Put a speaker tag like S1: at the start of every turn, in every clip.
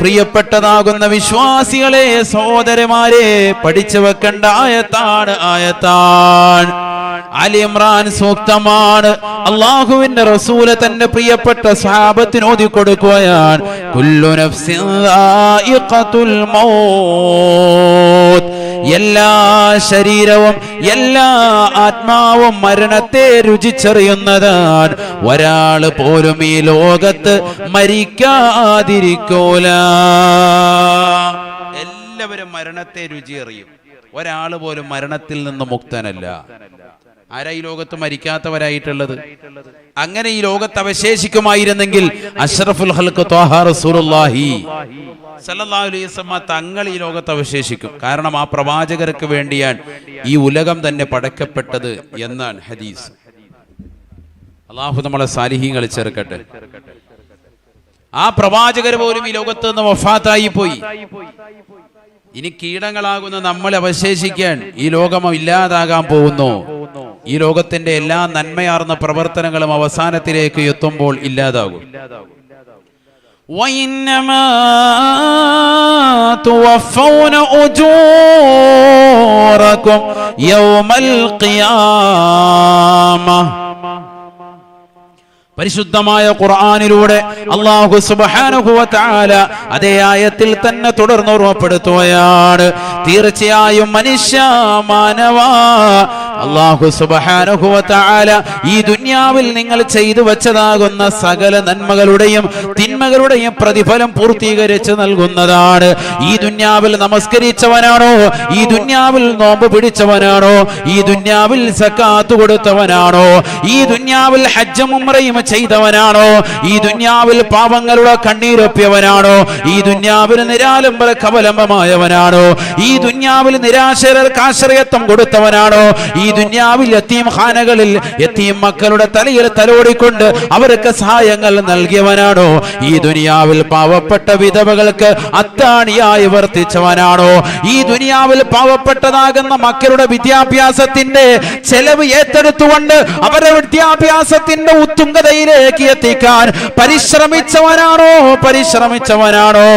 S1: പ്രിയപ്പെട്ടതാകുന്ന വിശ്വാസികളെ സഹോദരന്മാരെ പഠിച്ചു വെക്കേണ്ട ആയത്താണ് ആയത്താൻ അലി ഇമ്രാൻ സൂക്തമാണ്. അള്ളാഹുവിന്റെ റസൂൽ തന്റെ പ്രിയപ്പെട്ട സഹാബത്തിന് ഓതി കൊടുക്കുകയാണ്. കുല്ലു മൗത്ത്. എല്ലാ ശരീരവും എല്ലാ ആത്മാവും മരണത്തെ രുചിച്ചറിയുന്നതാണ്. ഒരാൾ പോലും ഈ ലോകത്ത് മരിക്കാതിരിക്കൂല. എല്ലാവരും മരണത്തെ രുചിയറിയും. ഒരാൾ പോലും മരണത്തിൽ നിന്ന് മുക്തനല്ല. ആരാ ഈ ലോകത്ത് മരിക്കാത്തവരായിട്ടുള്ളത്? അങ്ങനെ ഈ ലോകത്ത് അവശേഷിക്കുമായിരുന്നെങ്കിൽ അഷ്റഫുൽ ഹൽക്ക് റസൂലുള്ളാഹി തങ്ങൾ ഈ ലോകത്ത് അവശേഷിക്കും. കാരണം ആ പ്രവാചകർക്ക് വേണ്ടിയാണ് ഈ ഉലകം തന്നെ പടക്കപ്പെട്ടത് എന്നാണ് ഹദീസ്. അള്ളാഹു നമ്മളെ സാലിഹീങ്ങൾ ചേർക്കട്ടെ ആ പ്രവാചകർ പോലും ഈ ലോകത്ത് നിന്ന് വഫാത്തായി പോയി. ഇനി കീടങ്ങളാകുന്ന നമ്മൾ അവശേഷിക്കാൻ ഈ ലോകം ഇല്ലാതാകാൻ പോകുന്നു ഈ ലോകത്തിന്റെ എല്ലാ നന്മയാർന്ന പ്രവർത്തനങ്ങളും അവസാനത്തിലേക്ക് എത്തുമ്പോൾ ഇല്ലാതാകും وإنما توفون أجوركم يوم القيامة പരിശുദ്ധമായ ഖുർആാനിലൂടെ അള്ളാഹു സുബാനുഭവത്താല അതേ ആയത്തിൽ തന്നെ തുടർന്ന് ഓർമ്മപ്പെടുത്തുകയാണ്. തീർച്ചയായും മനുഷ്യ മാനവ അള്ളാഹു വ ഈ ദുന്യാവിൽ നിങ്ങൾ ചെയ്തു വെച്ചതാകുന്ന സകല നന്മകളുടെയും തിന്മകളുടെയും പ്രതിഫലം പൂർത്തീകരിച്ച് നൽകുന്നതാണ്. ഈ ദുന്യാവിൽ നമസ്കരിച്ചവനാണോ? ഈ ദുന്യാവിൽ നോമ്പ് പിടിച്ചവനാണോ? ഈ ദുന്യാവിൽ സക്കാത്ത് കൊടുത്തവനാണോ? ഈ ദുന്യാവിൽ ഹജ്ജും ചെയ്തവനാണോ? ഈ ദുന്യാവിൽ പാവങ്ങളുടെ കണ്ണീരൊപ്പിയവനാണോ? ഈ ദുന്യാവിൽ നിരാലംബര കവലംബമായവനാണോ? ഈ ദുന്യാവിൽ നിരാശരർക്ക് ആശ്രയത്വം കൊടുത്തവനാണോ? ഈ ദുന്യാവിൽ എത്തിയും ഖാനകളിൽ എത്തിയും മക്കളുടെ തലയിൽ തലോടിക്കൊണ്ട് അവർക്ക് സഹായങ്ങൾ നൽകിയവനാണോ? ഈ ദുനിയാവിൽ പാവപ്പെട്ട വിധവകൾക്ക് അത്താണിയായി വർത്തിച്ചവനാണോ? ഈ ദുനിയാവിൽ പാവപ്പെട്ടതാകുന്ന മക്കളുടെ വിദ്യാഭ്യാസത്തിന്റെ ചെലവ് ഏറ്റെടുത്തുകൊണ്ട് അവരുടെ വിദ്യാഭ്യാസത്തിന്റെ ഉത്തുംഗതയിലേക്ക് എത്തിക്കാൻ പരിശ്രമിച്ചവനാണോ? പരിശ്രമിച്ചവനാണോ?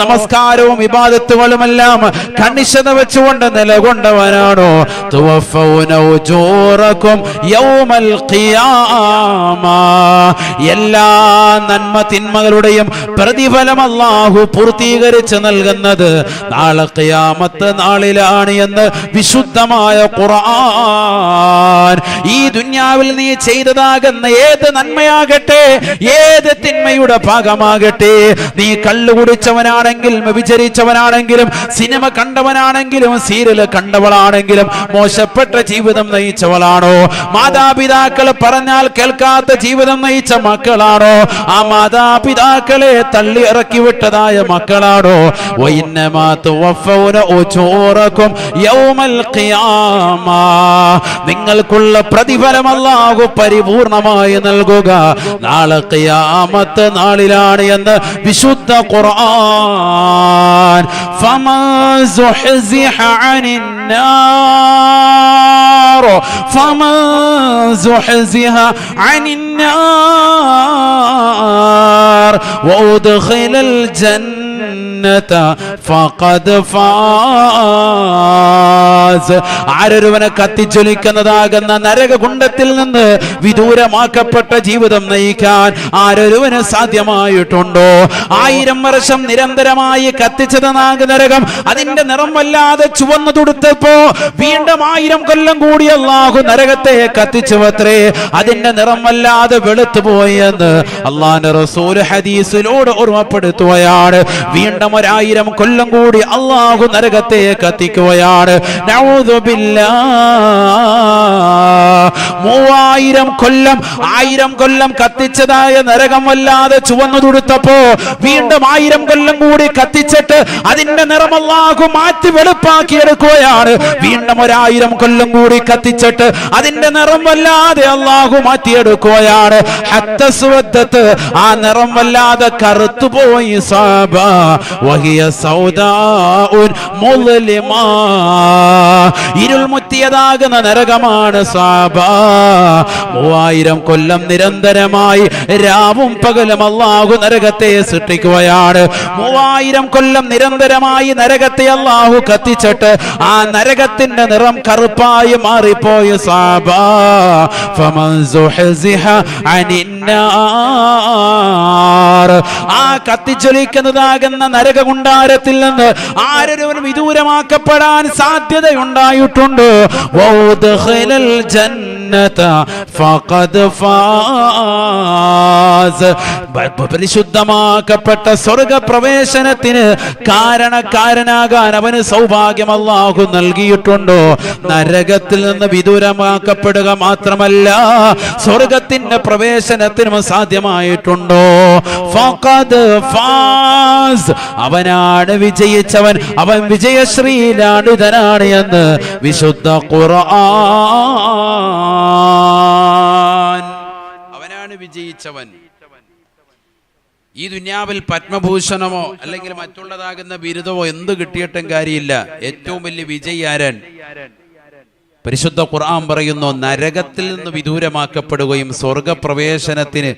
S1: നമസ്കാരവും വിവാദത്തുകളുമെല്ലാം കണിശത വെച്ചുകൊണ്ട് നിലകൊണ്ടവനാണോ ഉജൂറക്കും യൗമൽ ഖിയാമ എല്ലാ നന്മ തിന്മകളുടെയും പ്രതിഫലം അല്ലാഹു പൂർത്തീകരിച്ച് നൽകുന്നത് നാളെ ഖിയാമത്ത് നാളിലാണ് എന്ന് വിശുദ്ധമായ ഖുർആൻ. ഈ ദുന്യാവിൽ നീ ചെയ്തതാകുന്ന ഏത് നന്മയാകട്ടെ ഏത് തിന്മയുടെ ഭാഗമാകട്ടെ നീ കള്ളു കുടിച്ചവനാണെങ്കിലും വിചരിച്ചവനാണെങ്കിലും സിനിമ കണ്ടവനാണെങ്കിലും സീരിയൽ കണ്ടവളാണെങ്കിലും മോശപ്പെട്ട ജീവിതം നയിച്ചവളാണോ? മാതാപിതാക്കൾ പറഞ്ഞാൽ കേൾക്കാത്ത ജീവിതം നയിച്ച മക്കളാണോ? ആ മാതാപിതാക്കളെ തള്ളി ഇറക്കി വിട്ടതായ മക്കളാണോ? നിങ്ങൾക്കുള്ള പ്രതിഫലം അല്ലാഹു പരിപൂർണമായി നൽകുക. നാളെ ഖിയാമത്ത് നാളിലാണ് എന്ന് വിശുദ്ധ ഖുർആൻ. ഫമൻ സുഹ്സിഹ النار فمن زحزها عن النار وأدخل الجنة ജന്നത ഫഖദ് ഫാസ്. ആരൊരുവനെ കത്തിച്ചൊലിക്കുന്നതാകുന്ന നരകകുണ്ടത്തിൽ നിന്ന് വിദൂരമാക്കപ്പെട്ട ജീവിതം നയിക്കാൻ ആരൊരുവന് സാധ്യമായിട്ടുണ്ടോ? ആയിരം വർഷം നിരന്തരമായി കത്തിച്ചതെന്നാകെ നരകം അതിന്റെ നിറം വല്ലാതെ ചുവന്നു തുടുത്തപ്പോ വീണ്ടും ആയിരം കൊല്ലം കൂടി അള്ളാഹു നരകത്തെ കത്തിച്ചുവത്രേ അതിന്റെ നിറം വല്ലാതെ വെളുത്തു പോയെന്ന് അള്ളാന്റെ റസൂൽ ഹദീസിലൂടെ ഓർമ്മപ്പെടുത്തുകയാണ്. വീണ്ടും ഒരായിരം കൊല്ലം കൂടി അള്ളാഹു നരകത്തെ കത്തിക്കുകയാണ്. മൂവായിരം കൊല്ലം ആയിരം കൊല്ലം കത്തിച്ചതായ നരകം വല്ലാതെ ചുവന്നു തുടുത്തപ്പോ വീണ്ടും ആയിരം കൊല്ലം കൂടി കത്തിച്ചിട്ട് അതിന്റെ നിറം അള്ളാഹു മാറ്റി വെളുപ്പാക്കിയെടുക്കുകയാണ് വീണ്ടും ഒരായിരം കൊല്ലം കൂടി കത്തിച്ചിട്ട് അതിന്റെ നിറം വല്ലാതെ അള്ളാഹു മാറ്റിയെടുക്കുകയാണ് ആ നിറം വല്ലാതെ കറുത്തുപോയി സാബാ. വഹിയ സൗദാഉൻ മുള്ളിമാ ഇരുൾ മുത്തിയതാകുന്ന നരകമാണ് സാബ. മൂവായിരം കൊല്ലം നിരന്തരമായി രാവും പകലും അള്ളാഹു നരകത്തെ സൃഷ്ടിക്കുകയാണ്. മൂവായിരം കൊല്ലം നിരന്തരമായി നരകത്തെ അള്ളാഹു കത്തിച്ചിട്ട് ആ നരകത്തിന്റെ നിറം കറുപ്പായി മാറിപ്പോയ അനിന്നാർ. ആ കത്തിച്ചൊലിക്കുന്നതാകുന്ന നരകകുണ്ടാരത്തിൽ നിന്ന് ആരൊരുവനും വിദൂരമാക്കപ്പെടാൻ സാധ്യതയുണ്ടായിട്ടുണ്ട്. ജന്നത ഫഖദ് ഫാസ് ബ- സ്വർഗ പ്രവേശനത്തിന് കാരണക്കാരനാകാൻ അവന് സൗഭാഗ്യം അല്ലാഹു നൽകിയിട്ടുണ്ടോ? നരകത്തിൽ നിന്ന് വിദൂരമാക്കപ്പെടുക മാത്രമല്ല സ്വർഗത്തിന്റെ പ്രവേശനത്തിനും സാധ്യമായിട്ടുണ്ടോ? അവനാണ് വിജയിച്ചവൻ അവൻ വിജയശ്രീലാണിതനാണ് എന്ന് വിശുദ്ധ ഖുർആൻ. അവനാണ് വിജയിച്ചവൻ. ഈ ദുന്യാവിൽ പത്മഭൂഷണമോ അല്ലെങ്കിൽ മറ്റുള്ളതാകുന്ന ബിരുദമോ എന്ത് കിട്ടിയിട്ടും കാര്യമില്ല. ഏറ്റവും വലിയ വിജയാരൻ പരിശുദ്ധ ഖുർആൻ പറയുന്നു നരകത്തിൽ നിന്ന് വിദൂരമാക്കപ്പെടുകയും സ്വർഗപ്രവേശനത്തിന്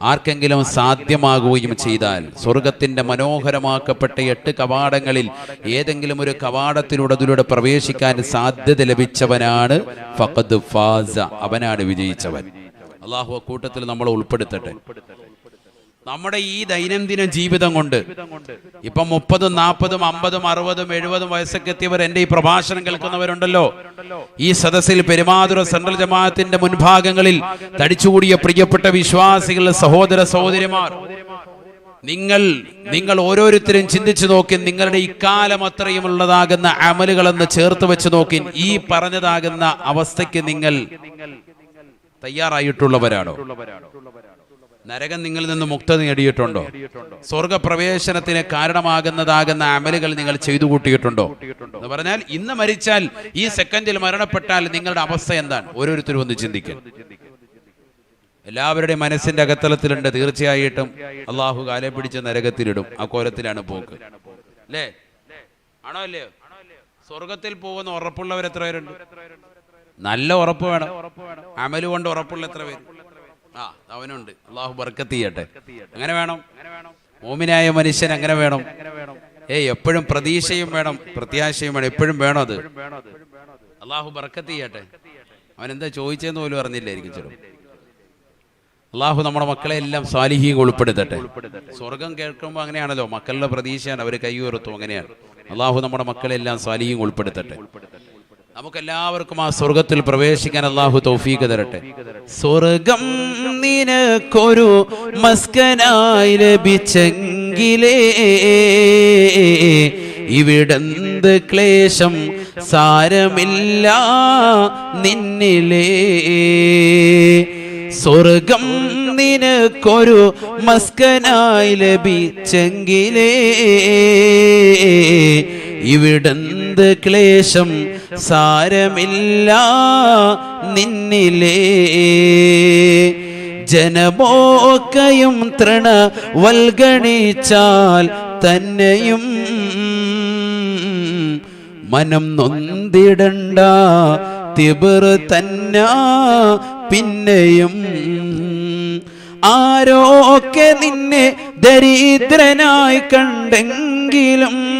S1: ആർക്കെങ്കിലും സാധ്യമാകുകയും ചെയ്താൽ. സ്വർഗത്തിന്റെ മനോഹരമാക്കപ്പെട്ട എട്ട് കവാടങ്ങളിൽ ഏതെങ്കിലും ഒരു കവാടത്തിലൂടെ അതിലൂടെ പ്രവേശിക്കാൻ സാധ്യത ലഭിച്ചവനാണ് ഫഖദ് ഫാസ. അവനാണ് വിജയിച്ചവൻ. അള്ളാഹു കൂട്ടത്തിൽ നമ്മൾ ഉൾപ്പെടുത്തട്ടെ. നമ്മുടെ ഈ ദൈനംദിന ജീവിതം കൊണ്ട് ഇപ്പൊ മുപ്പതും നാൽപ്പതും അമ്പതും അറുപതും എഴുപതും വയസ്സൊക്കെ എത്തിയവർ എന്റെ ഈ പ്രഭാഷണം കേൾക്കുന്നവരുണ്ടല്ലോ. ഈ സദസ്സിൽ പെരുമാതുര സെൻട്രൽ ജമാഅത്തിന്റെ മുൻഭാഗങ്ങളിൽ തടിച്ചുകൂടിയ പ്രിയപ്പെട്ട വിശ്വാസികൾ സഹോദര സഹോദരിമാർ. നിങ്ങൾ നിങ്ങൾ ഓരോരുത്തരും ചിന്തിച്ചു നോക്കി നിങ്ങളുടെ ഇക്കാലം അത്രയും ഉള്ളതാകുന്ന അമലുകളെന്ന് ചേർത്ത് വെച്ച് നോക്കി ഈ പറഞ്ഞതാകുന്ന അവസ്ഥയ്ക്ക് നിങ്ങൾ തയ്യാറായിട്ടുള്ളവരാണോ? നരകം നിങ്ങളിൽ നിന്ന് മുക്ത നേടിയിട്ടുണ്ടോ? സ്വർഗപ്രവേശനത്തിന് കാരണമാകുന്നതാകുന്ന അമലുകൾ നിങ്ങൾ ചെയ്തു കൂട്ടിയിട്ടുണ്ടോ? എന്ന് പറഞ്ഞാൽ ഇന്ന് മരിച്ചാൽ ഈ സെക്കൻഡിൽ മരണപ്പെട്ടാൽ നിങ്ങളുടെ അവസ്ഥ എന്താണ്? ഓരോരുത്തരും ഒന്ന് ചിന്തിക്കും. എല്ലാവരുടെയും മനസ്സിന്റെ അകത്തലത്തിലുണ്ട്. തീർച്ചയായിട്ടും അള്ളാഹു കാലെ പിടിച്ച് നരകത്തിലിടും. ആ കോലത്തിലാണ് പോക്ക്. അല്ലേ? ആണോ അല്ലയോ? സ്വർഗത്തിൽ പോകുന്ന ഉറപ്പുള്ളവർ എത്ര പേരുണ്ട്? നല്ല ഉറപ്പ് വേണം. അമൽ കൊണ്ട് ഉറപ്പുള്ള എത്ര പേര്? ആ അവനുണ്ട്. അള്ളാഹു ബർക്കത്ത് ചെയ്യട്ടെ. അങ്ങനെ വേണം. മോമിനായ മനുഷ്യൻ അങ്ങനെ വേണം. ഏയ് എപ്പോഴും പ്രതീക്ഷയും വേണം. പ്രത്യാശയും വേണം. എപ്പോഴും വേണം അത്. അള്ളാഹു ബർക്കത്ത് ചെയ്യട്ടെ. അവൻ എന്താ ചോദിച്ചതെന്ന് പോലും അറിഞ്ഞില്ലായിരിക്കും ചെറു അള്ളാഹു നമ്മുടെ മക്കളെ എല്ലാം സ്വാലിഹിയും ഉൾപ്പെടുത്തട്ടെ. സ്വർഗം കേൾക്കുമ്പോൾ അങ്ങനെയാണല്ലോ. മക്കളുടെ പ്രതീക്ഷയാണ്. അവർ കൈയുയർത്തും അങ്ങനെയാണ്. അള്ളാഹു നമ്മുടെ മക്കളെ എല്ലാം സ്വാലിഹിയും ഉൾപ്പെടുത്തട്ടെ. നമുക്കെല്ലാവർക്കും ആ സ്വർഗത്തിൽ പ്രവേശിക്കാൻ അള്ളാഹു തൗഫീഖ് തരട്ടെ. സ്വർഗം നിനക്കൊരു മസ്കനായി ലഭിച്ചെങ്കിലേ ഇവിടെന്ത് ക്ലേശം? സാരമില്ല നിന്നിലേ. സ്വർഗം നിനക്കൊരു മസ്കനായി ലഭിച്ചെങ്കിലേ ഇവിടെന്ത് ക്ലേശം? സാരമില്ല നിന്നിലേ. ജനമോക്കയും തൃണ വൽഗണിച്ചാൽ തന്നെയും മനം നൊന്തിടണ്ട തിബർ തന്ന പിന്നെയും. ആരോക്കെ നിന്നെ ദരിദ്രനായി കണ്ടെങ്കിലും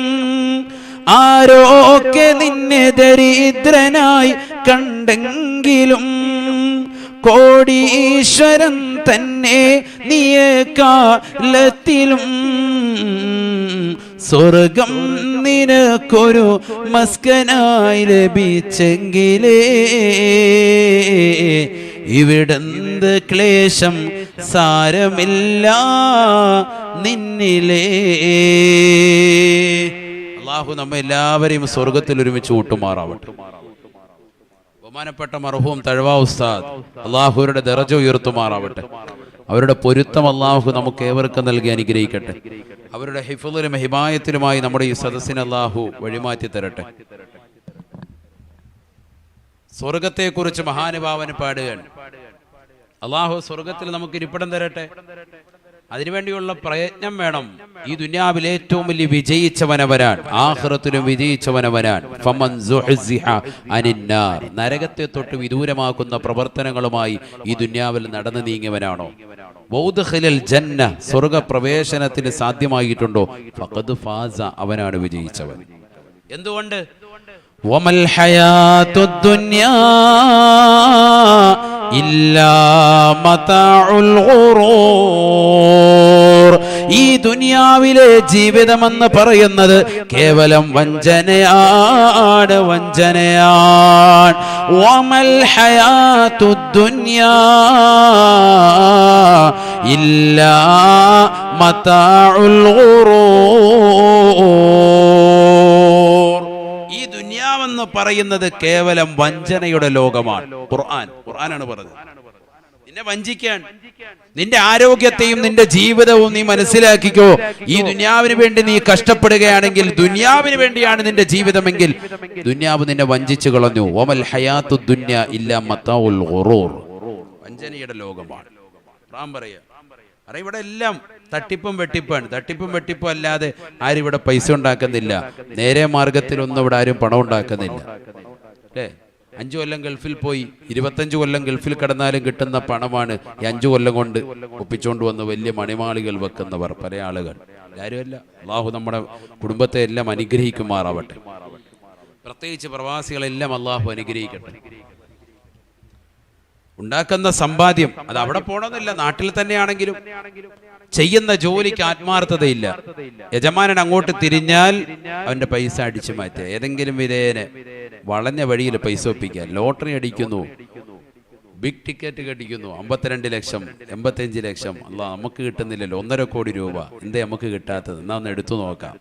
S1: ആരോക്കെ നിന്നെ ദരിദ്രനായി കണ്ടെങ്കിലും കോടീശ്വരൻ തന്നെ നിയക്കാലത്തിലും കാലത്തിലും സ്വർഗം നിനക്കൊരു മസ്കനായി ലഭിച്ചെങ്കിലേ ഇവിടെന്ത് ക്ലേശം? സാരമില്ല നിന്നിലേ. അള്ളാഹു നമ്മെ എല്ലാവരെയും സ്വർഗത്തിൽ ഒരുമിച്ച് കൂട്ടുമാറാവട്ടെ. ബഹുമാനപ്പെട്ട മർഹൂം തഴവാ ഉസ്താദ് അള്ളാഹുരുടെ ദറജ ഉയർത്തുമാറാവട്ടെ. അവരുടെ പൊരുത്തം അള്ളാഹു നമുക്ക് ഏവർക്കും നൽകി അനുഗ്രഹിക്കട്ടെ. അവരുടെ ഹിഫുലിലും ഹിമായത്തിലുമായി നമ്മുടെ ഈ സദസ്സിനെ അള്ളാഹു വഴിമാറ്റി തരട്ടെ. സ്വർഗത്തെക്കുറിച്ച് മഹാനുഭാവന് പാടുകയാണ്. അള്ളാഹു സ്വർഗത്തിൽ നമുക്ക് ഇരിപ്പിടം തരട്ടെ. അതിനുവേണ്ടിയുള്ള പ്രയത്നം വേണം. ഈ ദുനിയാവിൽ ഏറ്റവും വലിയ വിജയിച്ചവനവരാൻ ആഹ്റത്തിലും വിജയിച്ചവനവരാൻ നരകത്തെ തൊട്ട് വിദൂരമാക്കുന്ന പ്രവർത്തനങ്ങളുമായി ഈ ദുനിയാവിൽ നടന്നു നീങ്ങിയവനാണോ? ബൗദ്ഖിലൽ ജന്ന സ്വർഗ പ്രവേശനത്തിന് സാധ്യമായിട്ടുണ്ടോ ഫാസ അവനാണ് വിജയിച്ചവൻ. എന്തുകൊണ്ട്? വമൽ الحياة الدنيا ഇല്ലാ മതാഉൽ ഗുറൂർ ഈ ദുനിയാവിലെ ജീവിതമെന്ന് പറയുന്നത് കേവലം വഞ്ചനയാണ് വഞ്ചനയാണ്. വമൽ ഹയാത്തു ദുനിയാ ഇല്ല മതാഉൽ ഗുറൂർ പറയുന്നത് കേവലം വഞ്ചനയുടെ ലോകമാണ്. ഖുർആൻ. ഖുർആനാണ് പറഞ്ഞത്. നിന്നെ വഞ്ചിക്കാൻ നിന്റെ ആരോഗ്യത്തെയും നിന്റെ ജീവിതവും നീ മനസ്സിലാക്കിക്കോ. ഈ ദുനിയാവിന് വേണ്ടി നീ കഷ്ടപ്പെടുകയാണെങ്കിൽ ദുനിയാവിന് വേണ്ടിയാണ് നിന്റെ ജീവിതമെങ്കിൽ ദുനിയാവ് നിന്നെ വഞ്ചിച്ചു കളഞ്ഞു. ഓമൽ ഹയാത്തു ദുന്യ ഇല്ല മത്താവുൽ വഞ്ചനയുടെ ലോകമാണ്. പറയാ അറ ഇവിടെ എല്ലാം തട്ടിപ്പും വെട്ടിപ്പാണ്. തട്ടിപ്പും വെട്ടിപ്പും അല്ലാതെ ആരും ഇവിടെ പൈസ ഉണ്ടാക്കുന്നില്ല. നേരെ മാർഗത്തിലൊന്നും ഇവിടെ ആരും പണം ഉണ്ടാക്കുന്നില്ല. അല്ലേ? അഞ്ചു കൊല്ലം ഗൾഫിൽ പോയി ഇരുപത്തഞ്ചു കൊല്ലം ഗൾഫിൽ കിടന്നാലും കിട്ടുന്ന പണമാണ് ഈ അഞ്ചു കൊല്ലം കൊണ്ട് ഒപ്പിച്ചുകൊണ്ട് വന്ന് വലിയ മണിമാളികൾ വെക്കുന്നവർ പല ആളുകൾ. ആരുമല്ല അള്ളാഹു നമ്മുടെ കുടുംബത്തെ എല്ലാം അനുഗ്രഹിക്കുമാറാവട്ടെ. പ്രത്യേകിച്ച് പ്രവാസികളെല്ലാം അള്ളാഹു അനുഗ്രഹിക്കട്ടെ. ഉണ്ടാക്കുന്ന സമ്പാദ്യം. അത് അവിടെ പോണമെന്നില്ല നാട്ടിൽ തന്നെയാണെങ്കിലും. ചെയ്യുന്ന ജോലിക്ക് ആത്മാർത്ഥതയില്ല. യജമാനൻ അങ്ങോട്ട് തിരിഞ്ഞാൽ അവന്റെ പൈസ അടിച്ചു മാറ്റുക. ഏതെങ്കിലും വിധേയനെ വളഞ്ഞ വഴിയിൽ പൈസ ഒപ്പിക്കുക. ലോട്ടറി അടിക്കുന്നു. ബിഗ് ടിക്കറ്റ് കടിക്കുന്നു. അമ്പത്തിരണ്ട് ലക്ഷം എൺപത്തിയഞ്ച് ലക്ഷം. അല്ല നമുക്ക് കിട്ടുന്നില്ലല്ലോ. ഒന്നര കോടി രൂപ. എന്തേ നമുക്ക് കിട്ടാത്തത്? എന്നാ ഒന്ന് എടുത്തു നോക്കാം.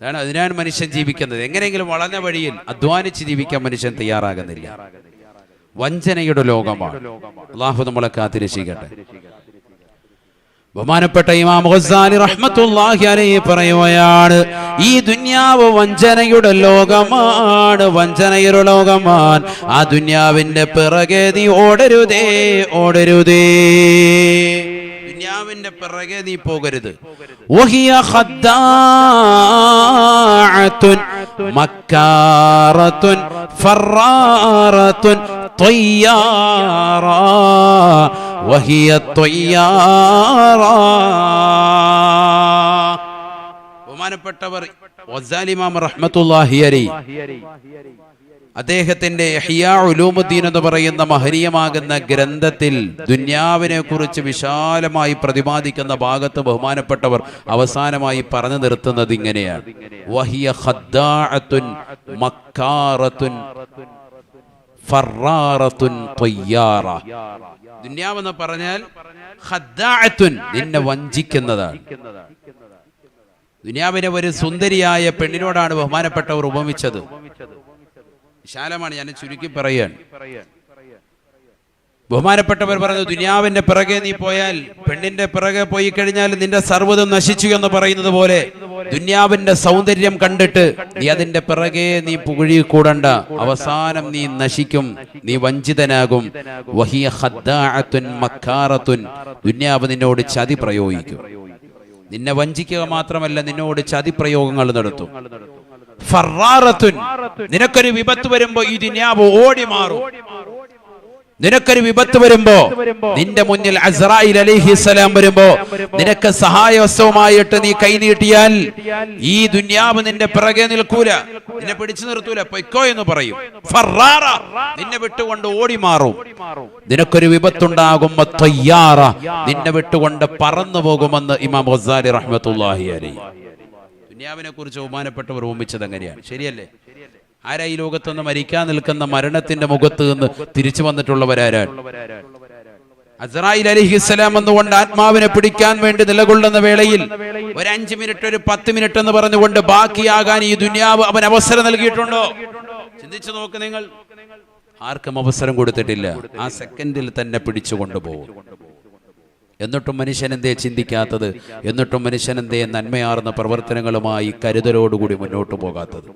S1: അതാണ് അതിനാണ് മനുഷ്യൻ ജീവിക്കുന്നത്. എങ്ങനെയെങ്കിലും വളഞ്ഞ വഴിയിൽ അധ്വാനിച്ച് ജീവിക്കാൻ മനുഷ്യൻ തയ്യാറാകുന്നില്ല. വഞ്ചനയുടെ ലോകമാണ്. അള്ളാഹു നമ്മളെ കാത്തിരക്ഷിക്കട്ടെ ബഹുമാനപ്പെട്ട ഇമാം ഗസാലി റഹ്മത്തുള്ളാഹി അലൈഹി പറയുകയാണ് ഈ ദുന്യാവ് വഞ്ചനയുടെ ലോകമാണ് വഞ്ചനയുടെ ലോകമാണ്. ആ ദുന്യാവിന്റെ പിറകെ നീ ഓടരുതേ ഓടരുതേ. ദുന്യാവിന്റെ പിറകെ നീ പോകരുത്. വഹിയ ഖദ്ദാഅത്തുൻ മക്കാറത്തുൻ ഫറാറത്തുൻ طيارا وهي الطيارة ബഹുമാനപ്പെട്ടവർ വസാലിമാം റഹ്മത്തുള്ളാഹി അലൈഹി അദ്ദേഹത്തിന്റെ ഹിയാ ഉലൂമുദ്ദീൻ എന്ന് പറയുന്ന മഹനീയമാകുന്ന ഗ്രന്ഥത്തിൽ ദുന്യാവിനെ കുറിച്ച് വിശാലമായി പ്രതിപാദിക്കുന്ന ഭാഗത്ത് ബഹുമാനപ്പെട്ടവർ അവസാനമായി പറഞ്ഞു നിർത്തുന്നത് ഇങ്ങനെയാണ്. വഹിയ മക്കാറത്തുൻ ദുന്യാവെന്ന് പറഞ്ഞാൽ നിന്നെ വഞ്ചിക്കുന്നതാണ്. ദുനിയാവിനെ ഒരു സുന്ദരിയായ പെണ്ണിനോടാണ് ബഹുമാനപ്പെട്ടവർ ഉപമിച്ചത്. വിശാലമാണ് ഞാൻ ചുരുക്കി പറയാൻ ബഹുമാനപ്പെട്ടവർ പറഞ്ഞു ദുനിയാവിന്റെ പിറകെ നീ പോയാൽ പെണ്ണിന്റെ പിറകെ പോയി കഴിഞ്ഞാൽ നിന്റെ സർവതും നശിച്ചു എന്ന് പറയുന്നത് പോലെ ദുന്യാവിന്റെ സൗന്ദര്യം കണ്ടിട്ട് നീ അതിന്റെ പിറകെ നീ പുകഴി കൂടണ്ട. അവസാനം നീ നശിക്കും. നീ വഞ്ചിതനാകും. വഹിയ മക്കാറത്തുൻ. ദുന്യാവ് നിന്നോട് ചതി പ്രയോഗിക്കും. നിന്നെ വഞ്ചിക്കുക മാത്രമല്ല നിന്നോട് ചതി പ്രയോഗങ്ങൾ നടത്തും. ഫറാറത്തുൻ. നിനക്കൊരു വിപത്ത് വരുമ്പോ ഈ ദുനിയാവ് ഓടി മാറും. നിനക്കൊരു വിപത്ത് വരുമ്പോ നിന്റെ മുന്നിൽ അസ്രായിൽ അലിഹിസലാം വരുമ്പോ നിനക്ക് സഹായവസ്തവുമായിട്ട് നീ കൈനീട്ടിയാൽ ഈ ദുന്യാവ് നിന്റെ പിറകെ നിൽക്കൂല. നിന്നെ പിടിച്ചു നിർത്തൂല. പൊയ്ക്കോ എന്ന് പറയും. ഫറാറ നിന്നെ വിട്ടുകൊണ്ട് ഓടി മാറും. നിനക്കൊരു വിപത്തുണ്ടാകുമ്പോ തയ്യാറ. നിന്നെ വിട്ടുകൊണ്ട് പറന്നു പോകുമെന്ന് ഇമാം ഗസാലി റഹ്മത്തുള്ളാഹി അലൈഹി. ദുന്യാവിനെ കുറിച്ച് ബഹുമാനപ്പെട്ടവർ ഓമിച്ചത് എങ്ങനെയാണ് ശരിയല്ലേ? ആരാ ഈ ലോകത്തുനിന്ന് മരിക്കാൻ നിൽക്കുന്ന മരണത്തിന്റെ മുഖത്ത് നിന്ന് തിരിച്ചു വന്നിട്ടുള്ളവരാരാണ്? അസറായിൽ അലിഹിസ്സലാം എന്നുകൊണ്ട് ആത്മാവിനെ പിടിക്കാൻ വേണ്ടി നിലകൊള്ളുന്ന വേളയിൽ ഒരു അഞ്ച് മിനിറ്റ് ഒരു പത്ത് മിനിറ്റ് എന്ന് പറഞ്ഞുകൊണ്ട് ബാക്കിയാകാൻ ഈ ദുന്യാവ് അവൻ അവസരം നൽകിയിട്ടുണ്ടോ? ചിന്തിച്ചു നോക്ക് നിങ്ങൾ. ആർക്കും അവസരം കൊടുത്തിട്ടില്ല. ആ സെക്കൻഡിൽ തന്നെ പിടിച്ചു കൊണ്ടുപോകും എന്നിട്ടും മനുഷ്യൻ എന്തേ ചിന്തിക്കാത്തത്? എന്നിട്ടും മനുഷ്യൻ എന്തേ നന്മയാർന്ന പ്രവർത്തനങ്ങളുമായി കരുതലോടുകൂടി മുന്നോട്ട് പോകാത്തത്?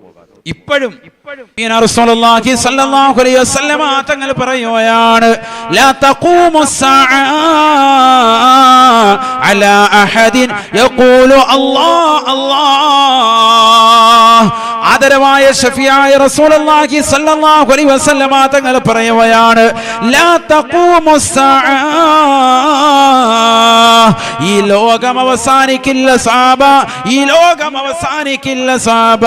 S1: ഇപ്പോഴും തങ്ങൾ പറയുകയാണ് ആദരവായ ഷഫിയായ റസൂലുള്ളാഹി സല്ലല്ലാഹു അലൈഹി വസല്ലമ തങ്ങൾ പറയുകയാണ് ലാ തഖൂമു ഈ ലോകം അവസാനിക്കില്ല സാബ ഈ ലോകം അവസാനിക്കില്ല സാബ.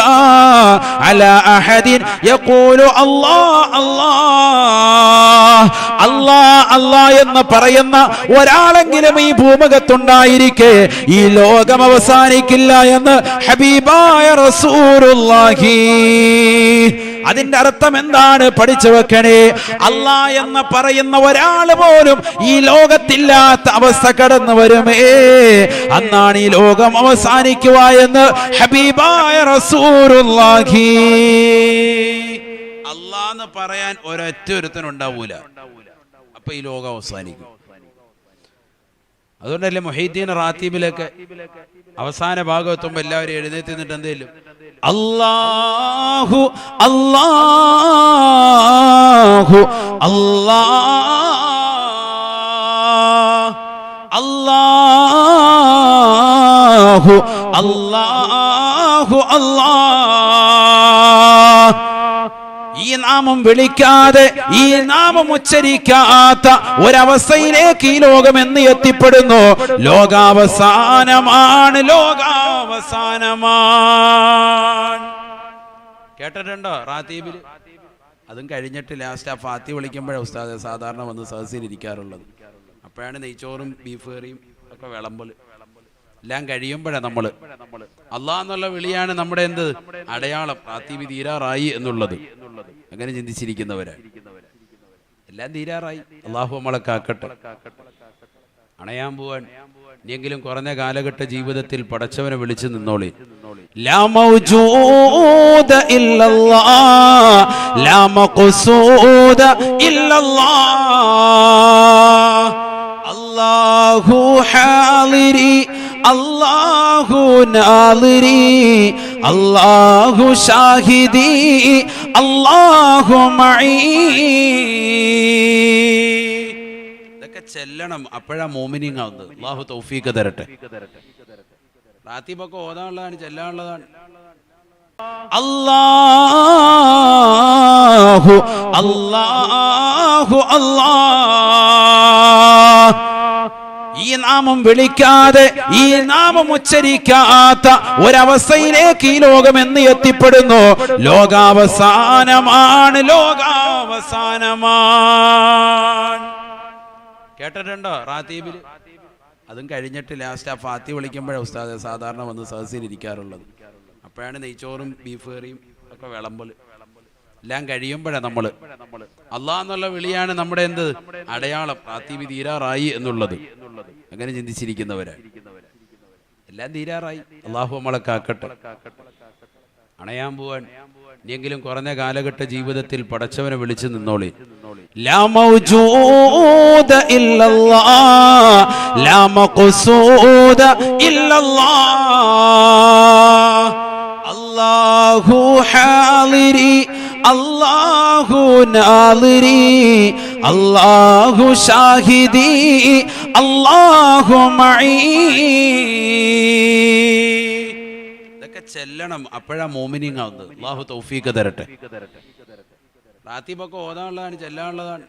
S1: അല أحد يقول الله الله الله الله എന്ന് പറയുന്ന ഒരാളെങ്കിലും ഈ ഭൂമുഖത്തുണ്ടായിരിക്കെ ഈ ലോകം അവസാനിക്കില്ല എന്ന് ഹബീബായ റസൂലുള്ളാഹി അതിന്റെ അർത്ഥം എന്താണ്? പഠിച്ചു വെക്കണേ. അല്ലാ എന്ന് പറയുന്ന ഒരാൾ പോലും ഈ ലോകത്തില്ലാത്ത അവസ്ഥ കടന്നു വരുമേ. അന്നാണ് ഈ ലോകം അവസാനിക്കുക എന്ന് ഹബീബായ റസൂറുല്ലാഹി അല്ലാന്ന് പറയാൻ ഒരൊറ്റ ഒരുത്തനുണ്ടാവൂല അപ്പൊ ഈ ലോകം അവസാനിക്കും. അതുകൊണ്ടല്ലേ മൊഹീദ്ദീൻ റാത്തീബിലൊക്കെ അവസാന ഭാഗത്തുമ്പോ എല്ലാവരും എഴുന്നേറ്റ് നിന്നിട്ട് എന്തേലും അല്ലാഹു അല്ലാഹു അല്ലാ അല്ലാഹു അല്ലാഹു അല്ലാ ഈ നാമം വിളിക്കാതെ ഈ നാമം ഉച്ചരിക്കാത്ത ഒരവസ്ഥയിലേക്ക് ഈ ലോകം എന്ന് എത്തിപ്പെടുന്നു. ലോകാവസാനമാണ് ലോകാവസാനമാണ്. കേട്ടിട്ടുണ്ടോ റാത്തീബിൽ അതും കഴിഞ്ഞിട്ട് ലാസ്റ്റ് ആ ഫാത്തി വിളിക്കുമ്പോഴേ ഉസ്താദ് സാധാരണ വന്ന് സഹസിൽ ഇരിക്കാറുള്ളത്. അപ്പോഴാണ് നെയ്ച്ചോറും ബീഫ് കറിയും ഒക്കെ വിളമ്പൽ. എല്ലാം കഴിയുമ്പോഴാണ് നമ്മൾ. അള്ളാഹ് എന്നുള്ള വിളിയാണ് നമ്മുടെ എന്ത്? അടയാളം. റാത്തീബി തീരാറായി എന്നുള്ളത്. അങ്ങനെ ചിന്തിച്ചിരിക്കുന്നവരാ. എല്ലാം തീരാറായി. അള്ളാഹു നമ്മളെ കാക്കട്ടെ. അണയാൻ പോവാൻ. ഇനിയെങ്കിലും കുറഞ്ഞ കാലഘട്ട ജീവിതത്തിൽ പടച്ചവനെ വിളിച്ചു നിന്നോളി. ലാ മഖ്സൂദ ഇല്ലല്ലാഹ് നാളിരി അല്ലാഹു ഷാഹിദി അല്ലാഹു മഈ. ഇതൊക്കെ ചെല്ലണം അപ്പോഴാ മോമിനിങ് ആവുന്നത് അള്ളാഹു തൗഫീഖ് തരട്ടെ. റാത്തീബൊക്കെ ഓതാനുള്ളതാണ് ചെല്ലാനുള്ളതാണ്. അല്ലാഹു അല്ലാഹു അല്ലാ ഈ നാമം വിളിക്കാതെ ഈ നാമം ഉച്ചരിക്കാത്ത ഒരവസ്ഥയിലേക്ക് ഈ ലോകം എന്ന് എത്തിപ്പെടുന്നു. ലോകാവസാനമാണ് ലോകാവസാനമാണ്. കേട്ടിട്ടുണ്ടോ റാത്തീബിൽ അതും കഴിഞ്ഞിട്ട് ലാസ്റ്റ് ആ ഫാത്തി വിളിക്കുമ്പോഴേ ഉസ്താദ് സാധാരണ വന്ന് സഹസിൽ ഇരിക്കാറുള്ളത്. അപ്പോഴാണ് നെയ്ച്ചോറും ബീഫ് കറിയും ഒക്കെ വിളമ്പൽ. എല്ലാം കഴിയുമ്പോഴാണ് നമ്മൾ. അള്ളാഹ് എന്നുള്ള വിളിയാണ് നമ്മുടെ എന്ത്? അടയാളം. റാത്തീബി തീരാറായി എന്നുള്ളത്. അങ്ങനെ ചിന്തിച്ചിരിക്കുന്നവരാ. എല്ലാം തീരാറായി. അള്ളാഹു നമ്മളെ കാക്കട്ടെ. അണയാൻ പോവാൻ. ഇനിയെങ്കിലും കുറഞ്ഞ കാലഘട്ട ജീവിതത്തിൽ പടച്ചവനെ വിളിച്ചു നിന്നോളി. മഖ്സൂദ ഇല്ലല്ലാഹ്. അല്ലാഹു ഹാളിരി അല്ലാഹു നാളിരി അല്ലാഹു ഷാഹിദി അല്ലാഹു മഈ. ഇതൊക്കെ ചെല്ലണം. അപ്പോഴാ മോമിനിങ് ആവുന്നത് അള്ളാഹു തൗഫീഖ് തരട്ടെ. റാത്തീബൊക്കെ ഓതാനുള്ളതാണ് ചെല്ലാനുള്ളതാണ്.